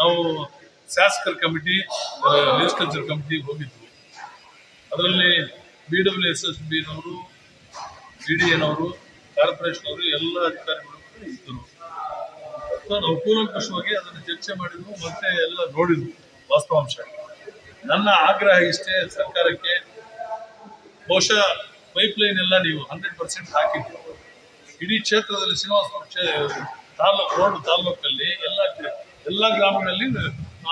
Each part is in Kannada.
ನಾವು ಶಾಸಕರ ಕಮಿಟಿ ಲೆಜಿಸ್ಲೇಚರ್ ಕಮಿಟಿ ಹೋಗಿದ್ವಿ. ಅದರಲ್ಲಿ ಬಿ ಡಬ್ಲ್ಯೂ ಎಸ್ ಎಸ್ ಬಿನವರು ಡಿ ಡಿ ಎನವರು ಕಾರ್ಪೊರೇಷನ್ ಎಲ್ಲ ಅಧಿಕಾರಿಗಳು ಇದ್ದರು ನಾನು ಕೂಲಂಕುಷವಾಗಿ ಅದನ್ನು ಚರ್ಚೆ ಮಾಡಿದ್ವು, ಮತ್ತೆ ಎಲ್ಲ ನೋಡಿದ್ವು ವಾಸ್ತವಾಂಶ. ನನ್ನ ಆಗ್ರಹ ಇಷ್ಟೇ, ಸರ್ಕಾರಕ್ಕೆ ಬಹುಶಃ ಪೈಪ್ಲೈನ್ ಎಲ್ಲ ನೀವು ಹಂಡ್ರೆಡ್ ಪರ್ಸೆಂಟ್ ಹಾಕಿದ್ರು. ಇಡೀ ಕ್ಷೇತ್ರದಲ್ಲಿ ಶ್ರೀನಿವಾಸ ತಾಲೂಕು, ರೋಡ್ ತಾಲೂಕಲ್ಲಿ ಎಲ್ಲ ಎಲ್ಲ ಗ್ರಾಮಗಳಲ್ಲಿ,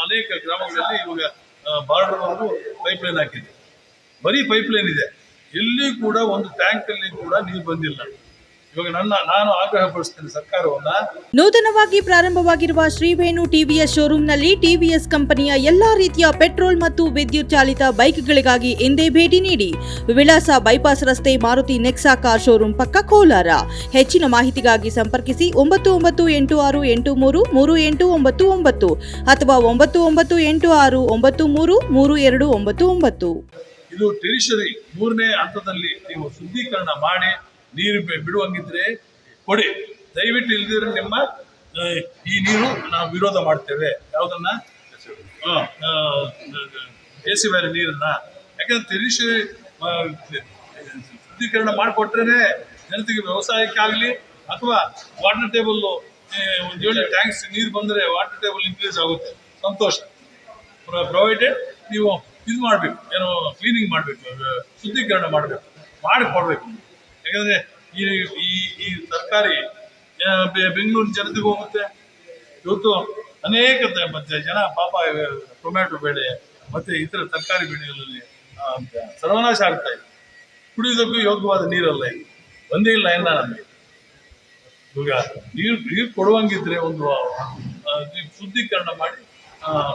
ಅನೇಕ ಗ್ರಾಮಗಳಲ್ಲಿ ಇವಾಗ ಬಾರ್ಡರ್ವರೆಗೂ ಪೈಪ್ಲೈನ್ ಹಾಕಿದೆ. ಬರೀ ಪೈಪ್ಲೈನ್ ಇದೆ. ಇಲ್ಲಿ ಕೂಡ ಒಂದು ಟ್ಯಾಂಕಲ್ಲಿ ಕೂಡ ನೀರು ಬಂದಿಲ್ಲ. ಇವಾಗ ನನ್ನ ನಾನು ಆಗ್ರಹ ಪಡಿಸ್ತೇನೆ ಸರ್ಕಾರವನ್ನ. ನೂತನವಾಗಿ ಪ್ರಾರಂಭವಾಗಿರುವ ಶ್ರೀವೇಣು ಟಿವಿಎಸ್ ಶೋರೂಮ್ನಲ್ಲಿ ಟಿವಿಎಸ್ ಕಂಪನಿಯ ಎಲ್ಲಾ ರೀತಿಯ ಪೆಟ್ರೋಲ್ ಮತ್ತು ವಿದ್ಯುತ್ ಚಾಲಿತ ಬೈಕ್ಗಳಿಗಾಗಿ ಎಂದೇ ಭೇಟಿ ನೀಡಿ. ವಿಳಾಸ ಬೈಪಾಸ್ ರಸ್ತೆ ಮಾರುತಿ ನೆಕ್ಸಾ ಕಾರ್ ಶೋರೂಮ್ ಪಕ್ಕ ಕೋಲಾರ. ಹೆಚ್ಚಿನ ಮಾಹಿತಿಗಾಗಿ ಸಂಪರ್ಕಿಸಿ ಒಂಬತ್ತು ಒಂಬತ್ತು ಎಂಟು ಆರು ಎಂಟು ಮೂರು ಮೂರು ಎಂಟು ಒಂಬತ್ತು ಒಂಬತ್ತು ಅಥವಾ ಒಂಬತ್ತು ಒಂಬತ್ತು ಎಂಟು ಆರು ಒಂಬತ್ತು ಮೂರು ಮೂರು ಎರಡು ಒಂಬತ್ತು ಒಂಬತ್ತು. ಇದು ಟೆರಿಷರಿ ಮೂರನೇ ಹಂತದಲ್ಲಿ ನೀವು ಶುದ್ಧೀಕರಣ ಮಾಡಿ. ನೀರು ಬಿಡುವಂಗಿದ್ರೆ ಕೊಡಿ. ದಯವಿಟ್ಟು ಇಲ್ದಿದ್ರೆ ನಿಮ್ಮ ಈ ನೀರು ನಾವು ವಿರೋಧ ಮಾಡ್ತೇವೆ. ಯಾವುದನ್ನ? ಎಸಿ ಬೇರೆ ನೀರನ್ನ. ಯಾಕಂದ್ರೆ ಟೆರಿಷರಿ ಶುದ್ಧೀಕರಣ ಮಾಡಿಕೊಟ್ರೇನೆ ಜನತೆಗೆ ವ್ಯವಸಾಯಕ್ಕೆ ಆಗಲಿ ಅಥವಾ ವಾಟರ್ ಟೇಬಲ್ ಒಂದು ಏಳು ಟ್ಯಾಂಕ್ಸ್ ನೀರು ಬಂದರೆ ವಾಟರ್ ಟೇಬಲ್ ಇನ್ಕ್ರೀಸ್ ಆಗುತ್ತೆ. ಸಂತೋಷ. ಪ್ರೊವೈಡೆಡ್ ನೀವು ಇದು ಮಾಡಬೇಕು. ಏನೋ ಕ್ಲೀನಿಂಗ್ ಮಾಡಬೇಕು, ಶುದ್ಧೀಕರಣ ಮಾಡಬೇಕು. ಮಾಡಿ ಕೊಡಬೇಕು. ಯಾಕಂದರೆ ಈ ಈ ಈ ತರಕಾರಿ ಬೆಂಗಳೂರು ಜನತೆಗೆ ಹೋಗುತ್ತೆ ಇವತ್ತು ಅನೇಕ ಮತ್ತೆ ಜನ ಪಾಪ ಟೊಮ್ಯಾಟೊ ಬೆಳೆ ಮತ್ತೆ ಇತರ ತರಕಾರಿ ಬೆಳೆಗಳಲ್ಲಿ ಸರ್ವನಾಶ ಆಗ್ತಾ ಇದೆ. ಕುಡಿಯೋದಕ್ಕೂ ಯೋಗ್ಯವಾದ ನೀರಲ್ಲ ಈಗ ಒಂದೇ ಇಲ್ಲ ಎಲ್ಲ ನಮಗೆ. ಇವಾಗ ನೀರು ನೀರು ಕೊಡುವಂಗಿದ್ರೆ ಒಂದು ಶುದ್ಧೀಕರಣ ಮಾಡಿ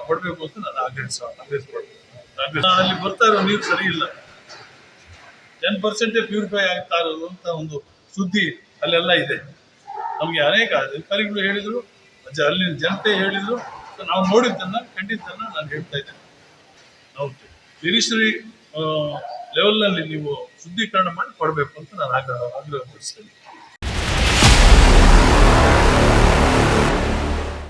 ಕೊಡಬೇಕು ಅಂತ ನಾನು ಆಗ್ರಹಿಸ ಆಗ್ರಹಿಸ್ಕೊಳ್ತೀನಿ. ಆಗ್ರಹಿಸ- ಅಲ್ಲಿ ಬರ್ತಾ ಇರೋ ನೀರು ಸರಿ ಇಲ್ಲ. ಟೆನ್ ಪರ್ಸೆಂಟೇ ಪ್ಯೂರಿಫೈ ಆಗ್ತಾ ಇರೋದು ಅಂತ ಒಂದು ಸುದ್ದಿ ಅಲ್ಲೆಲ್ಲ ಇದೆ. ನಮಗೆ ಅನೇಕ ಅಧಿಕಾರಿಗಳು ಹೇಳಿದರು ಅಲ್ಲಿನ ಜನತೆ ಹೇಳಿದರು. ನಾವು ನೋಡಿದ್ದನ್ನ, ಕಂಡಿದ್ದನ್ನು ನಾನು ಹೇಳ್ತಾ ಇದ್ದೇನೆ. ನಾವು ಮಿನಿಸ್ಟ್ರಿ ಲೆವೆಲ್ನಲ್ಲಿ ನೀವು ಶುದ್ಧೀಕರಣ ಮಾಡಿ ಕೊಡಬೇಕು ಅಂತ ನಾನು ಆಗ್ರಹ ಆಗ್ರಹಪಡಿಸ್ತೇನೆ.